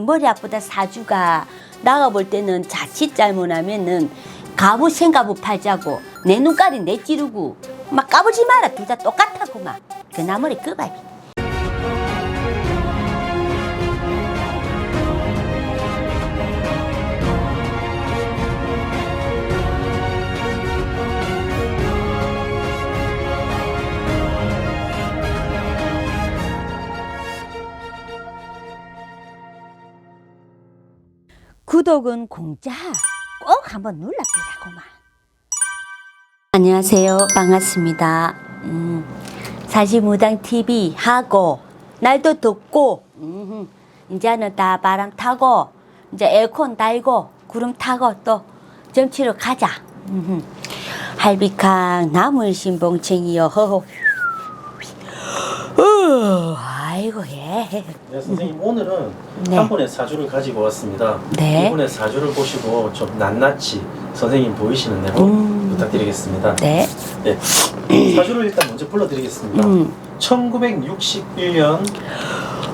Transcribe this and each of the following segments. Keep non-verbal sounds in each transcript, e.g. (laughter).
머리 아프다 사주가 나가 볼 때는 자칫 잘못하면은 가부 생가부 팔자고 내 눈깔이 내 찌르고 막 까불지 마라. 둘 다 똑같다고 막 그 나머리 끄바이 구독은 공짜. 꼭 한번 눌러보라고만. 안녕하세요. 반갑습니다. 음, 사시무당 TV 하고 날도 덥고 음, 이제는 다 바람 타고 이제 에어컨 달고 구름 타고 또 점치러 가자. 음, 할비캉 나물 신봉챙이요 허허. 어, 아이고 예 네, 선생님 오늘은 네. 한 분의 사주를 가지고 왔습니다. 네. 이분의 사주를 보시고 좀 낱낱이 선생님 보이시는 대로 음. 부탁드리겠습니다. 네. 네. (clears throat) 사주를 일단 먼저 불러드리겠습니다. 음. 1961년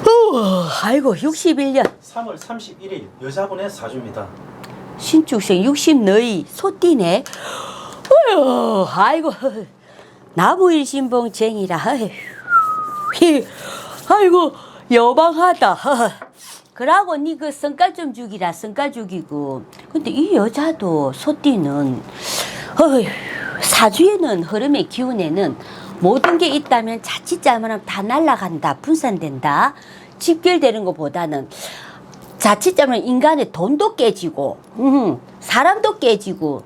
어, 아이고 61년 3월 31일 여자분의 사주입니다. 신축생 60 너희 소띠네. 어휴, 아이고 나무일 신봉쟁이라. 어휴, 히, 아이고 여방하다. 허. (laughs) 그러고 니 그 성깔 좀 죽이라 성깔 죽이고. 근데 이 여자도 소띠는 어휴, 사주에는 흐름의 기운에는 모든 게 있다면 자칫 잘못하면 다 날아간다 분산된다 집결되는 것보다는 자칫 잘못 인간의 돈도 깨지고 음, 사람도 깨지고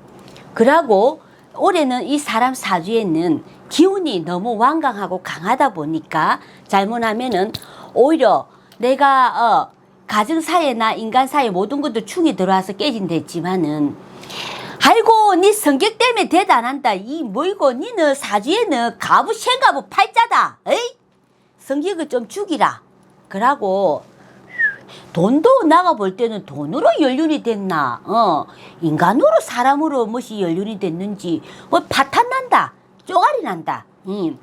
그러고 올해는 이 사람 사주에는 기운이 너무 완강하고 강하다 보니까 잘못하면은 오히려 내가 어, 가정 사회나 인간 사회 모든 것도 충이 들어와서 깨진댔지만은 아이고 네 성격 때문에 대단한다. 이 뭐이고 니는 사주에는 가부 생가부 팔자다. 에이? 성격을 좀 죽이라. 그러고 돈도 나가 볼 때는 돈으로 연륜이 됐나? 어 인간으로 사람으로 무엇이 연륜이 됐는지 뭐 파탄 난다. 쪼가리 난다. 음.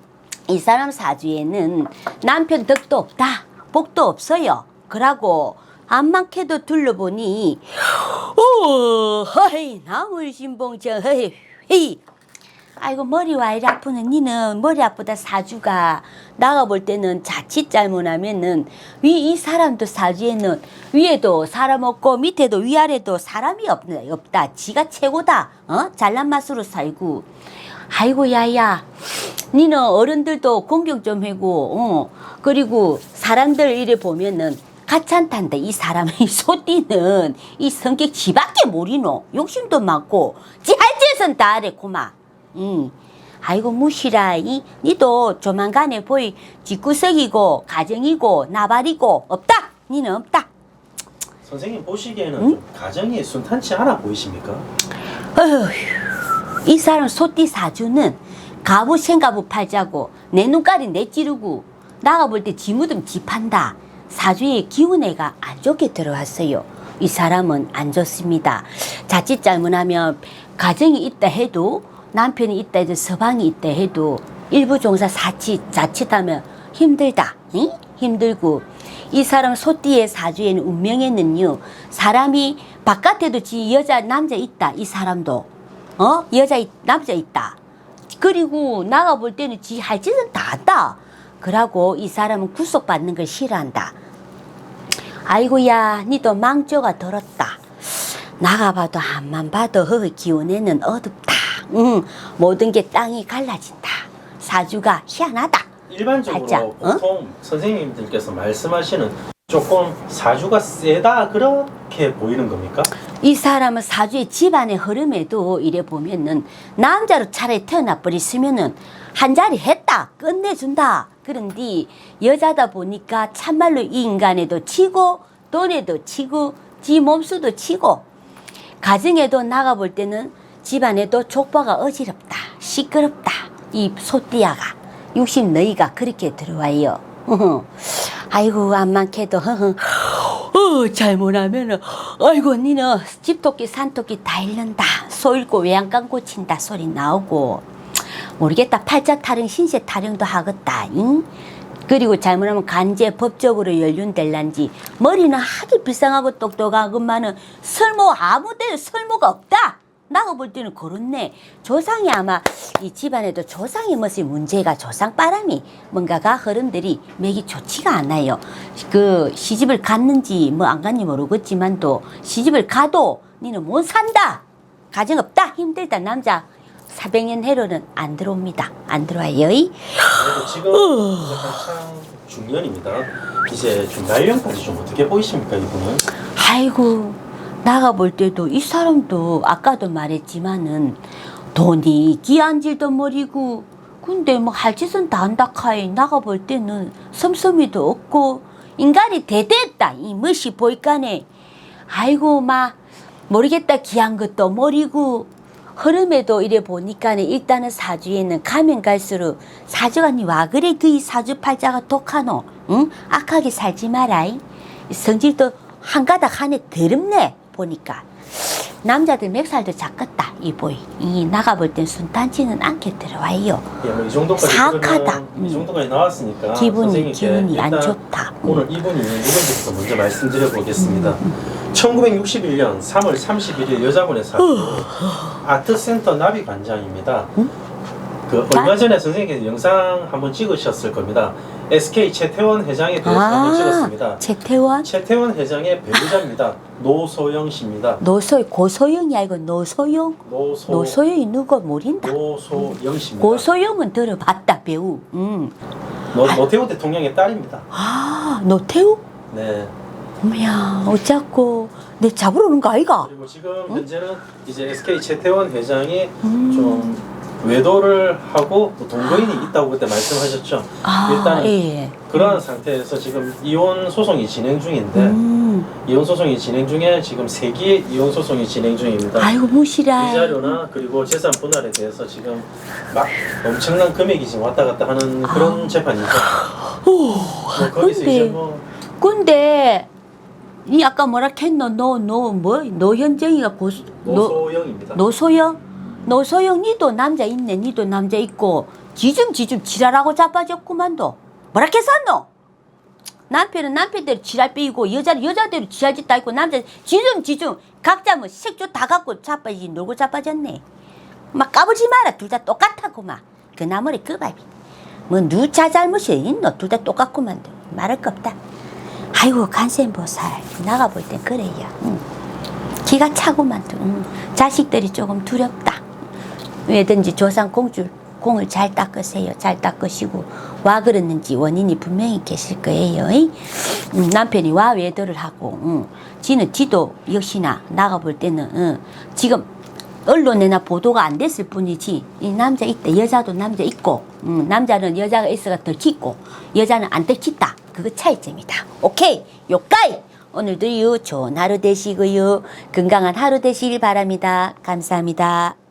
이 사람 사주에는 남편 덕도 없다. 복도 없어요. 그러고 안만캐도 둘러보니 오 허이 나물 신봉저 허이 헤이. 아이고 머리 와 이리 아프는 니는 머리 아프다 사주가 나가 볼 때는 자칫 잘못하면은 위 이 사람도 사주에는 위에도 사람 없고 밑에도 위아래도 사람이 없, 없다. 지가 최고다. 어? 잘난 맛으로 살고 아이고 야야. 니는 어른들도 공경 좀 해고 어. 그리고 사람들 이래 보면은 가찬탄데 이 사람의 소띠는 이 성격 지밖에 모리노. 욕심도 많고. 지할 짓은 다 고마. 응. 아이고 무시라 이 니도 조만간에 보이 집구석이고 가정이고 나발이고 없다. 니는 없다. 선생님 보시기에는 음? 좀 가정이 순탄치 않아 보이십니까? 어휴, 이 사람 소띠 사주는 가부 생가부 팔자고 내 눈깔이 내 찌르고 나가 볼 때 지무듬 지판다. 사주의 기운애가 안 좋게 들어왔어요. 이 사람은 안 좋습니다. 자칫 잘못하면 가정이 있다 해도 남편이 있다 해도 서방이 있다 해도 일부 종사 사치 자칫하면 힘들다 응? 힘들고. 이 사람 소띠의 사주에는 운명에는요 사람이 바깥에도 지 여자 남자 있다 이 사람도 어? 여자 있- 남자 있다. 그리고 나가 볼 때는 지 할 짓은 다 한다. 그러고 이 사람은 구속받는 걸 싫어한다. 아이고야 니도 망조가 들었다. 나가 봐도 앞만 봐도 그 기운에는 어둡다. 응, 모든 게 땅이 갈라진다. 사주가 희한하다. 일반적으로 살짝, 어? 보통 선생님들께서 말씀하시는 조금 사주가 세다 그 렇게 보이는 겁니까? 이 사람은 사주의 집안의 흐름에도 이래 보면은 남자로 차라리 태어나 버렸으면은 한 자리 했다 끝내준다. 그런데 여자다 보니까 참말로 이 인간에도 치고 돈에도 치고 지 몸수도 치고 가정에도 나가 볼 때는 집안에도 족보가 어지럽다 시끄럽다. 이 소띠아가 육십 너희가 그렇게 들어와요. (laughs) 아이고 안만 캐도 어, 잘못하면은 아이고 니는 집토끼 산토끼 다 잃는다 소 잃고 외양간 고친다 소리 나오고 모르겠다 팔자 타령 신세 타령도 하겠다 응? 그리고 잘못하면 간제 법적으로 연륜될란지 머리는 하기 비상하고 똑똑하고만은 설모 아무 데도 설모가 없다. 나가 볼 때는 그렇네. 조상이 아마 이 집안에도 조상의 무슨 문제가 조상 바람이 뭔가가 흐름들이 맥이 좋지가 않아요. 그 시집을 갔는지 뭐 안 갔는지 모르겠지만도 시집을 가도 니는 못 산다. 가정 없다. 힘들다. 남자 400년 해로는 안 들어옵니다. 안 들어와요. 그래도 지금 한창 중년입니다. 이제 좀 연령까지 좀 어떻게 보이십니까 이분은? 아이고 나가 볼 때도 이 사람도 아까도 말했지만은 돈이 끼안질도 모르고 근데 뭐 할 짓은 다 한다 카이 나가 볼 때는 섬섬이도 없고 인간이 대대했다. 이 멋이 보이까네 아이고 마 모르겠다. 귀한 것도 모르고 흐름에도 이래 보니까는 일단은 사주에는 가면 갈수록 사주가 니와 그래. 그이 사주 팔자가 독하노. 응? 악하게 살지 마라이 성질도 한 가닥 한해 더럽네 보니까 남자들 맥살도 작겠다 이 보이 이 나가 볼 땐 순탄치는 않게 들어와요 예, 뭐이 정도까지 사악하다. 그러면 음. 이 정도까지 나왔으니까 기분이 선생님께 기분이 안 일단 좋다 음. 오늘 이분이 누군지부터 먼저 말씀드려 보겠습니다. 1961년 3월 31일 여자분의 사주 아트센터 나비 관장입니다. 그 얼마 전에 선생님께서 영상 한번 찍으셨을 겁니다. SK 최태원 회장에 대해서 한번 찍었습니다. 아 최태원 최태원 회장의 배우자입니다. (laughs) 노소영 씨입니다. 노소 고소영이 아니고 노소영 노소 노소영이 누구 모른다 노소영 씨입니다. 고소영은 들어봤다 배우 음. 노, 노태우 대통령의 딸입니다. (gasps) 아 노태우 네. 어머야 어쩌고 내 잡으러 오는 거 아이가 그리고 지금 현재는 이제 SK 최태원 회장이 음. 좀 외도를 하고 또 동거인이 있다고 그때 말씀하셨죠. 아, 일단은 예. 그러한 상태에서 지금 이혼 소송이 진행 중인데 음. 이혼 소송이 진행 중에 지금 세 개의 이혼 소송이 진행 중입니다. 아이고 무시라 위자료나 그리고 재산 분할에 대해서 지금 막 엄청난 금액이 지금 왔다 갔다 하는 그런 재판이죠. 뭐 거기서 근데- 이제 뭐 근데 이 아까 뭐라 했노 노노뭐 노 현정이가 고소 노 노소영입니다. 노소영 노소영 니도 남자 있네 니도 남자 있고 지줌지줌 지랄하고 자빠졌구만도. 뭐라 했었노 남편은 남편대로 지랄 빼이고 여자는 여자대로 지랄 짓다 있고 남자 지줌지줌 각자 뭐 색조 다 갖고 자빠지 놀고 자빠졌네. 막 까불지 마라 둘 다 똑같다고 막그 나머리 그 밥이 뭐 누차 잘못이 있노 둘 다 똑같구만 말할 거 없다. 아이고 간센보살. 나가 볼 땐 그래요. 응. 기가 차고만 응. 자식들이 조금 두렵다 왜든지 조상 공줄 공을 잘 닦으세요. 잘 닦으시고 와 그랬는지 원인이 분명히 계실 거예요. 이? 음, 남편이 와 외도를 하고 응. 지는 지도 역시나 나가 볼 때는 응. 지금 언론에나 보도가 안 됐을 뿐이지 이 남자 있다. 여자도 남자 있고 음, 남자는 여자가 있어가 들키고 여자는 안 들키다. 그거 차이점이다. 오케이. 요까이. 오늘도 요 좋은 하루 되시고요. 건강한 하루 되시길 바랍니다. 감사합니다.